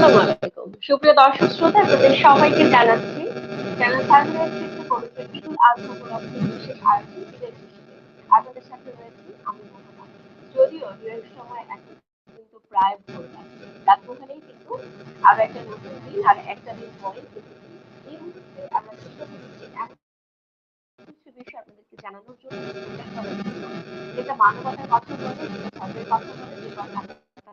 আসসালামু আলাইকুম সুপ্রিয় দর্শক শ্রোতা, আপনাদের সবাইকে জানাচ্ছি, চ্যানেল সার্ভিস থেকে পবিত্র ঈদুল আজহা উপলক্ষে বিশেষ আয়োজন ঈদের আপনাদের সাথে রয়েছি আমি মোহাম্মদ যদিও দুয়ের সময় এখন কিন্তু প্রায় ভোর রাত। ওখানেই কিন্তু আরও একটা নতুন দিন আর একটা দিন পরে এই মুহূর্তে আমরা চেষ্টা করছি কিছু বিষয় আপনাদেরকে জানানোর জন্য যেটা যেটা মানবতার কথা বলে, যেটা কথা বলে যে কথা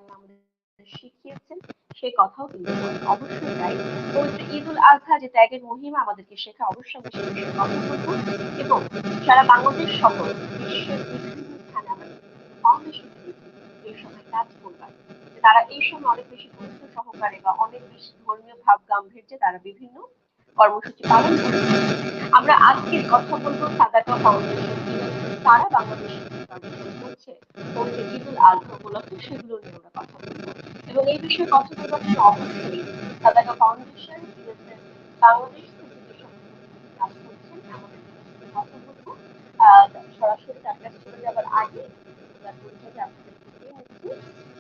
আমাদের শিখিয়েছেন। সে কথাও কিন্তু। অবশ্যই তাই পবিত্র ঈদুল আজহা যে ত্যাগের মহিমা আমাদেরকে শেখা অবশ্যই আমরা সে বিষয়ে কথা বলব এবং সারা বাংলাদেশ সহ বিশ্বের বিভিন্ন স্থানে আমাদের এই সময় কাজ করবার তারা এই সময় অনেক বেশি গুরুত্ব সহকারে বা অনেক বেশি ধর্মীয় ভাব গাম্ভীর্যে তারা বিভিন্ন কর্মসূচি পালন করে। আমরা আজকে কথা বলব সাদাকা ফাউন্ডেশন তারা বাংলাদেশে করছে কথা বলব। এই বিষয়ে ফাউন্ডেশন কাজ করছেন কথা বলব। সরাসরি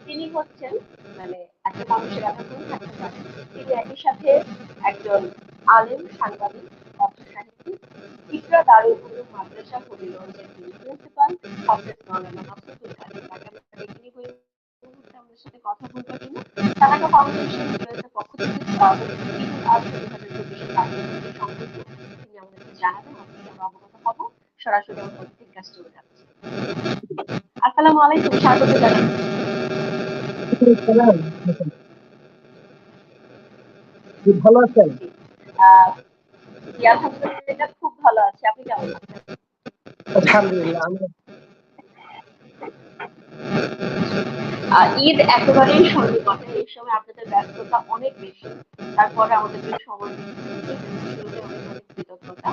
তিনি হচ্ছেন মানে একটা মানুষের তিনি একই সাথে একজন আলেম সাংবাদিক অর্থ সাহিত্যিক ইকরা দারুল উলুম মাদ্রাসা হবিগঞ্জের তিনি প্রিন্সিপাল হাফেজ মাওলানা মাসুদুল হাসান আমরা ডেকে নিব আমাদের সাথে কথা বলতে জন্য তারাকা ফাউন্ডেশন ইউএসএর পক্ষ থেকে ঈদুল আজহা দুই হাজার চব্বিশের কার্যক্রমে সম্পর্কে তিনি আমাদেরকে জানাবেন অবশ্যই আমরা অবগত হব। সরাসরি প্রত্যেক কাজ চলে যাচ্ছে। আসসালামু আলাইকুম স্বাগত জানাচ্ছি। ভালো আছেন? আলহামদুলিল্লাহ খুব ভালো আছি। আপনি কেমন আছেন? আলহামদুলিল্লাহ আহ, ঈদ একেবারেই সন্নিকটে এই সময় আপনাদের ব্যস্ততা অনেক বেশি। তারপরে আমাদের যে সময় কৃতজ্ঞতা।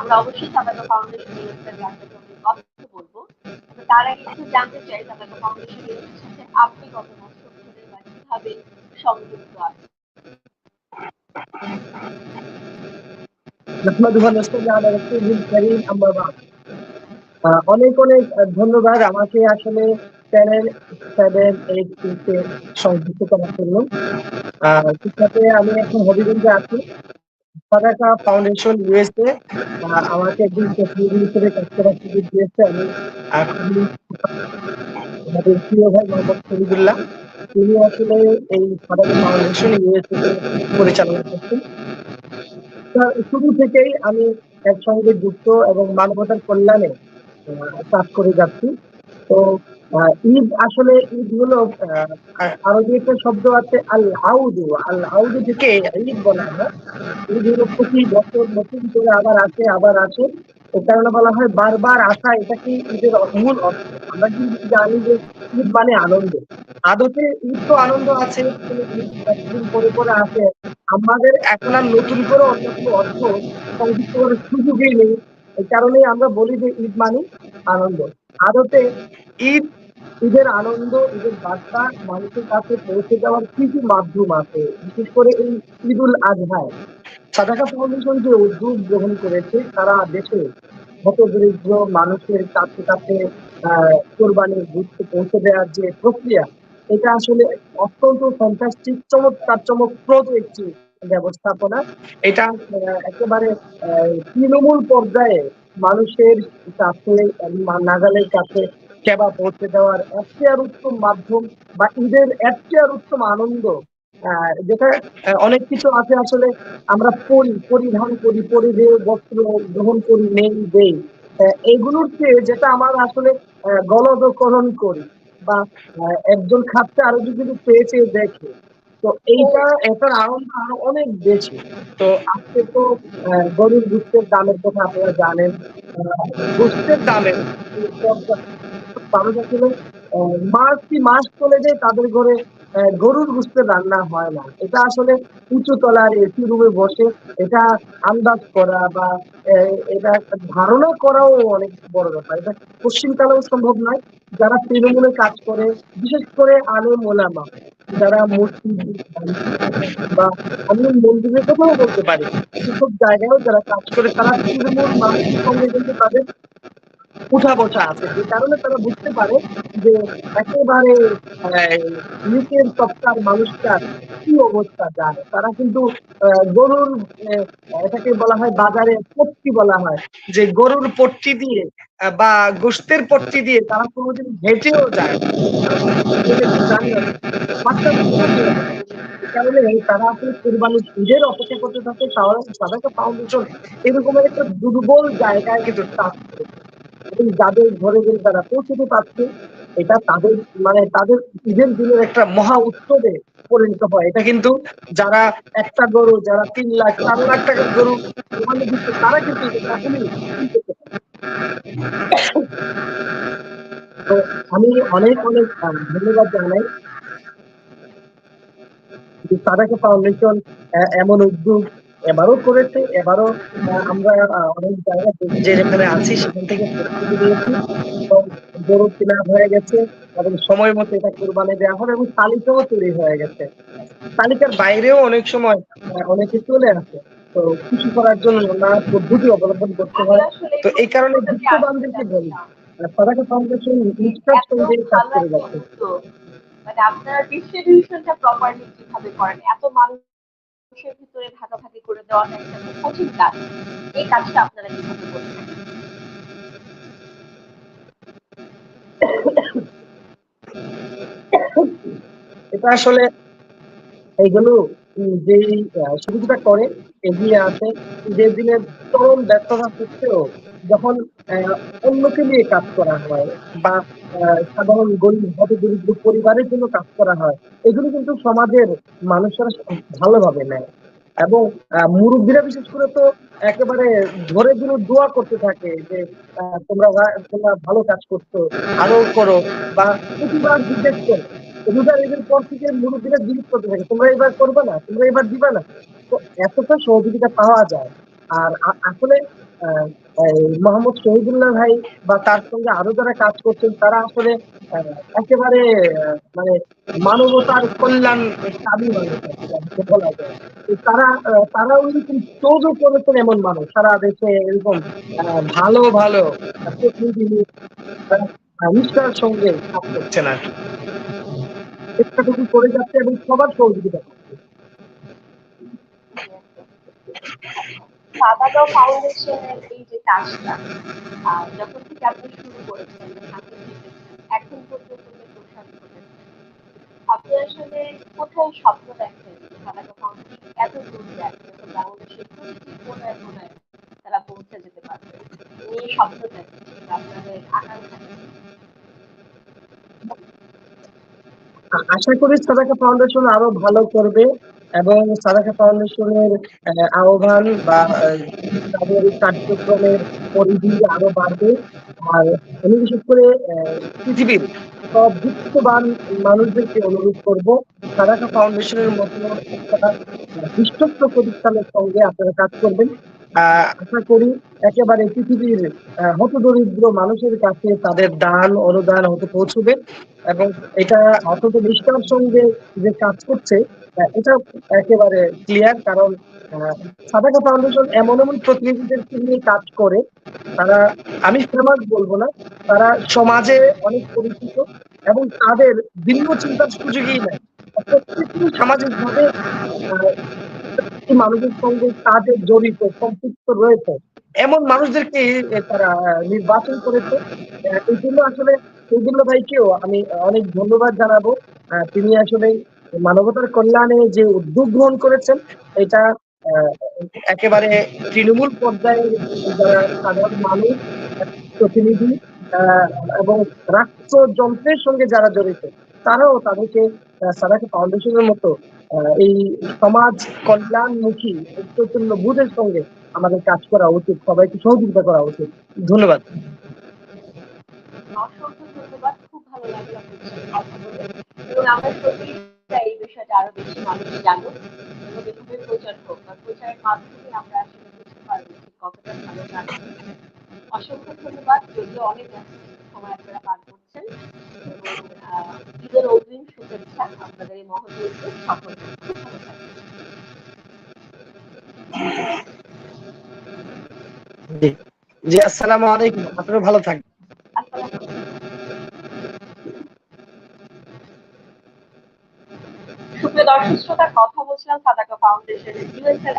আমরা অবশ্যই সাদাকা ফাউন্ডেশন ইউএসএর কার্যক্রমে কথা বলব। তবে তার আগে একটু জানতে চাই সাদাকা ফাউন্ডেশন সাথে আপনি কত বছর ধরে বা কীভাবে সংযুক্ত আছেন? অনেক অনেক ধন্যবাদ আমাকে আসলে চ্যানেল সংযুক্ত করার জন্য। আমি এখন হবিগঞ্জে আছি। সাদাকা ফাউন্ডেশন ইউএসএ আমাকে প্রতিনিধি হিসেবে কাজ করার সুযোগ দিয়েছে। আমি আমাদের প্রিয় ভাই মোহাম্মদ শহীদুল্লাহ। তিনি আসলে এই সাদাকা ফাউন্ডেশন ইউএসএ পরিচালনা করছেন শুরু থেকেই আমি এর সঙ্গে যুক্ত এবং মানবতার কল্যাণে কাজ করে যাচ্ছি। তো ঈদ আসলে, ঈদ হলো আরবি একটা শব্দ আছে আল আউদু আল আউদু থেকে ঈদ বলা হয়। ঈদ হলো প্রতি বছর নতুন করে আবার আসে আবার আসে। এ কারণে বলা হয় বারবার আসা এটাকে ঈদের মূল আমরা কিন্তু জানি যে ঈদ মানে আনন্দ? আদতে ঈদ তো আনন্দ আছে পরে পরে আসে। আমাদের এখন আর নতুন করে অন্য কোনো অর্থ সংযুক্ত করার সুযোগই নেই। এই কারণেই আমরা বলি যে ঈদ মানে আনন্দ। আদতে ঈদ, ঈদের আনন্দ, ঈদের বার্তা মানুষের কাছে পৌঁছে যাওয়ার কি কি মাধ্যম আছে? বিশেষ করে এই ঈদুল আজহায় সাদাকা ফাউন্ডেশন যে উদ্যোগ গ্রহণ করেছে তারা দেশে হতদরিদ্র মানুষের কাছে কাছে কোরবানির গুরুত্ব পৌঁছে দেওয়ার যে প্রক্রিয়া, এটা আসলে অত্যন্ত ফ্যান্টাস্টিক চমৎকার, চমকপ্রদ একটি ব্যবস্থাপনা। এটা একেবারে তৃণমূল পর্যায়ে মানুষের কাছে, নাগালের কাছে সেবা পৌঁছে দেওয়ার আর উত্তম মাধ্যম বা ঈদের একটি আর উত্তম আনন্দ যেটা অনেক কিছু আছে আসলে আমরা পরি পরিধান করি পরিধেয় বস্ত্র গ্রহণ করি নেই দেই। এগুলোর চেয়ে যেটা আমার আসলে গলদকরণ করি বা একজন খাচ্ছে আরও যদি পেয়ে দেখে। তো এইটা এটার আনন্দ আরও অনেক বেশি। তো আজকে তো গরুর গুস্তের দামের কথা আপনারা জানেন। গুস্তের দামের আহ, মাস কি মাস চলে যায় তাদের ঘরে গরুর গুস্তের রান্না হয় না। এটা আসলে উঁচু তলার এসি রুমে বসে এটা আন্দাজ করা বা এটা ধারণা করাও অনেক বড় ব্যাপার। এটা পশ্চিমকালেও সম্ভব নয়। যারা তৃণমূলে কাজ করে, বিশেষ করে আলেম ওলামা, যারা মসজিদ, বা আমি মন্দিরের কথাও বলতে পারি সেসব জায়গায়ও যারা কাজ করে, তারা তৃণমূল মানুষের সঙ্গে কিন্তু তাদের উঠা বসা আছে। যে কারণে তারা বুঝতে পারে যে একেবারে নিচের তবকার মানুষটা কি অবস্থা যায়। তারা কিন্তু গরুর এটাকে বলা হয় বাজারে পট্টি বলা হয়। যে গরুর পট্টি দিয়ে বা গোস্তের পট্টি দিয়ে তারা কোনোদিন হেঁটেও যায় এই কারণে তারা আসলে কোরবানির ঈদের অপেক্ষা করতে থাকে তাহলে সাদাকা ফাউন্ডেশন এরকমের একটা দুর্বল জায়গায় কিন্তু এবং যাদের ঘরে ঘরে তারা পৌঁছতে পারছে, এটা তাদের মানে তাদের ঈদের দিনের একটা মহা উৎসবে পরিণত হয় এটা কিন্তু যারা একটা গরু, যারা তিন লাখ, চার লাখ টাকার গরু দিচ্ছে তারা কিন্তু। তো আমি অনেক অনেক ধন্যবাদ জানাই সাদাকা ফাউন্ডেশন এমন উদ্যোগ এবারও করেছে, এবারও আমরা অনেক জায়গায় যে যেখানে আছি সেখান থেকে গরু কেনা হয়ে গেছে এবং সময় মতো এটা কোরবানি দেওয়া হবে এবং তালিকাও তৈরি হয়ে গেছে। তালিকার বাইরেও অনেক সময় অনেকে চলে আসে। তো খুশি করার জন্য নানা পদ্ধতি অবলম্বন করতে হয়। তো এই কারণে আসতে বলি ফাউন্ডেশন সঙ্গে কাজ করে যাচ্ছে। মানে আপনারা ডিস্ট্রিবিউশনটা প্রপারলি কীভাবে করেন? এত মানুষের ভিতরে ভাগাভাগি করে একটা খুব কঠিন কাজ। এই কাজটা আপনারা কীভাবে করবেন? এটা আসলে এইগুলো যে সুবিধাটা করে, এগিয়ে আসে, যে দিনের চরম ব্যর্থতা সত্ত্বেও যখন অন্যকে নিয়ে কাজ করা হয় বা সাধারণ গরিব হত দরিদ্র পরিবারের জন্য কাজ করা হয়, এগুলো কিন্তু সমাজের মানুষেরা ভালোভাবে নেয়। এবং মুরব্বীরা বিশেষ করে তো একেবারে ধরে ধরে দোয়া করতে থাকে যে তোমরা তোমরা ভালো কাজ করছ আরও করো বা প্রতিবার জিজ্ঞেস করো। রোজার ঈদের পর থেকে মুরব্বীরা জিজ্ঞেস করতে থাকে, তোমরা এবার করবে না? তোমরা এবার দিবে না? তো এতটা সহযোগিতা পাওয়া যায়। আর আসলে মোহাম্মদ শহীদুল্লাহ ভাই বা তার সঙ্গে আরও যারা কাজ করছেন তারা আসলে একেবারে মানে মানবতার কল্যাণ দাবি মানুষ বলা যায়। তারা তারাও এরকম চোজও করেছেন এমন মানুষ। সারা দেশে এরকম ভালো ভালো তারা, নিষ্ঠার সঙ্গে কাজ করছেন আর কি করে যাচ্ছে এবং সবার সহযোগিতা সাদাগাঁও ফাউন্ডেশনের এই যে কাজটা যখন থেকে আপনি শুরু করেছেন এখন পর্যন্ত প্রসার ঘটেছে আপনি আসলে কোথায় স্বপ্ন দেখেন? সাদাগাঁও ফাউন্ডেশন এত দূর যখন বাংলাদেশের প্রতিটি কোনায় কোনায় তারা পৌঁছে যেতে পারবে? নিয়ে স্বপ্ন দেখেন আপনাদের আকাঙ্ক্ষা আশা করি সাদাকা ফাউন্ডেশন আরও ভালো করবে। এবং সাদাকা ফাউন্ডেশনের আহ, আহ্বান বা তাদের কার্যক্রমের পরিধি আরও বাড়বে। আর আমি বিশেষ করে পৃথিবীর সব মানুষদেরকে অনুরোধ করব সাদাকা ফাউন্ডেশনের মতো একটা বিশ্বস্ত প্রতিষ্ঠানের সঙ্গে আপনারা কাজ করবেন। আশা করি একেবারে পৃথিবীর হতদরিদ্র মানুষের কাছে তাদের দান অনুদান হতে পৌঁছবে। এবং এটা অত্যন্ত নিষ্ঠার সঙ্গে যে কাজ করছে এটা একেবারে ক্লিয়ার কারণ সাদাকা ফাউন্ডেশন এমন এমন প্রতিনিধিদেরকে নিয়ে কাজ করে, তারা, আমি ফেমাস বলব না, তারা সমাজে অনেক পরিচিত এবং তাদের ভিন্ন চিন্তার সুযোগই নেই প্রত্যেকটি সামাজিক ভাবে প্রত্যেকটি মানুষের সঙ্গে কাজে জড়িত, সম্পৃক্ত রয়েছে। এমন মানুষদেরকে তারা নির্বাচন করেছে। এই জন্য আসলে শহীদুল্লাহ ভাইকেও আমি অনেক ধন্যবাদ জানাব। তিনি আসলে মানবতার কল্যাণে যে উদ্যোগ গ্রহণ করেছেন, এটা একেবারে তৃণমূল পর্যায়ে যারা সাধারণ মানুষ, প্রতিনিধি এবং রাষ্ট্রযন্ত্রের সঙ্গে যারা জড়িত, তারাও তাদেরকে সাদাকা ফাউন্ডেশনের মতো এই সমাজ কল্যাণমুখী চৈতন্য বুধের সঙ্গে আমাদের কাজ করা উচিত, সবাইকে সহযোগিতা করা উচিত। ধন্যবাদ। অসংখ্য ধন্যবাদ, খুব ভালো লাগল আমরা এই বিষয়টা আরও বেশি মানুষ জানুক এবং এভাবে প্রচার হোক। বা প্রচারের মাধ্যমে আমরা আসলে বুঝতে পারব ঠিক কতটা ভালো কাজ অসংখ্য ধন্যবাদ, যদিও অনেক সময় আপনারা পার করছেন। ঈদের অগ্রিম শুভেচ্ছা আপনাদের এই মহৎ। জি। জি, আসসালামু আলাইকুম। আপনারা ভালো থাকবেন। দর্শক শ্রোতার কথা বলছিলাম, সাদাকা ফাউন্ডেশন ইউএসএল।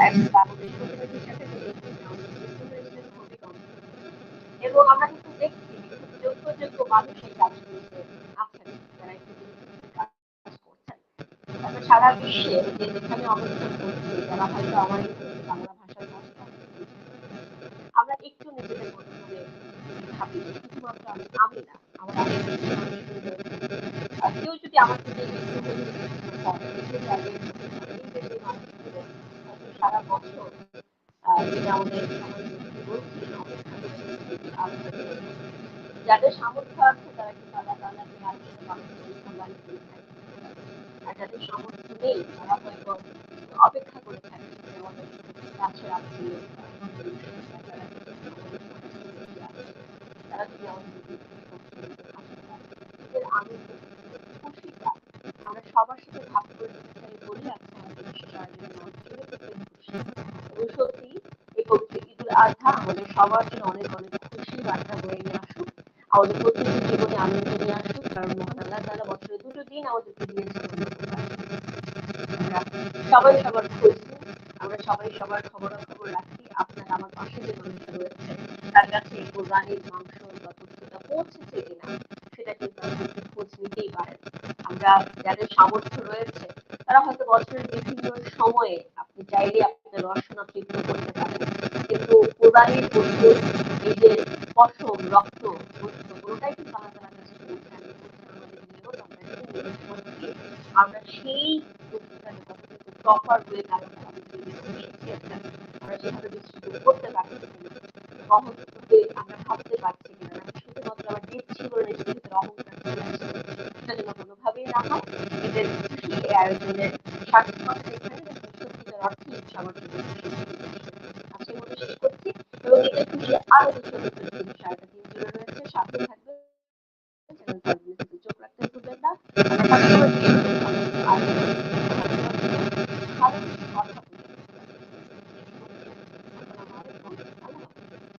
এবং আমরা কিন্তু দেখছি যোগ্য যোগ্য মানুষ এই কাজগুলোতে আছেন যারা একটু কাজ করছেন তারপর সারা বিশ্বে যে যেখানে অবস্থান করছে যারা হয়তো আমার বাংলা ভাষার ভাষা আমরা একটু নিজেদের মতো করে ভাবি, শুধুমাত্র আমি না, আমার কেউ যদি আমার থেকে একটু যাদের সামর্থ্য আছে তারা কিন্তু আল্লাহ থাকে আর যাদের সামর্থ্য নেই তারা হয়তো অপেক্ষা করে থাকে আমাদের তারা যদি আমাদের আনন্দ খুশিটা আমরা সবার সাথে ভাগ করে নিতে চাই বলে আজকে আমাদের বিশেষ আয়োজন অনুষ্ঠানে খুবই এবং সত্যি এই পবিত্র ঈদুল আজহা আমাদের সবার জন্য অনেক অনেক খুশি বার্তা বয়ে নিয়ে আসুক। আমাদের প্রতিদিন জীবনে আনন্দ নিয়ে আসুক, কারণ মহান আল্লাহ তাআলা বছরে দুটো দিন আমাদেরকে আমরা সবাই সবার খোঁজ আমরা সবাই সবার খবরাখবর রাখি। আপনার আমার পাশে যে মানুষটা রয়েছে, তার কাছে এই কোরবানির মাংস বা পৌঁছেছে কিনা, সেটা কিন্তু একটু খোঁজ নিতেই পারেন। আমরা যাদের সামর্থ্য রয়েছে, তারা হয়তো বছরের বিভিন্ন সময়ে আপনি চাইলে আপনার রসনা তৃপ্ত করতে পারেন। কিন্তু কোরবানির পশু এই যে পশম, রক্ত পুরোটাই কিন্তু আল্লাহ কাছে আমরা সেই আমরা ভাবতে পারছি কিনা শুধুমাত্র আমার বলে অহংকার হয় এদের এই আয়োজনের সার্থকতা এবং সত্যিকার অর্থে সামর্থ্য আজকের মতো শেষ করছি এবং এদের খুশি আরও জিনিস সারাটা দিন জুড়ে রয়েছে সাথে থাকবে। চোখ রাখতে ভুলবেন না।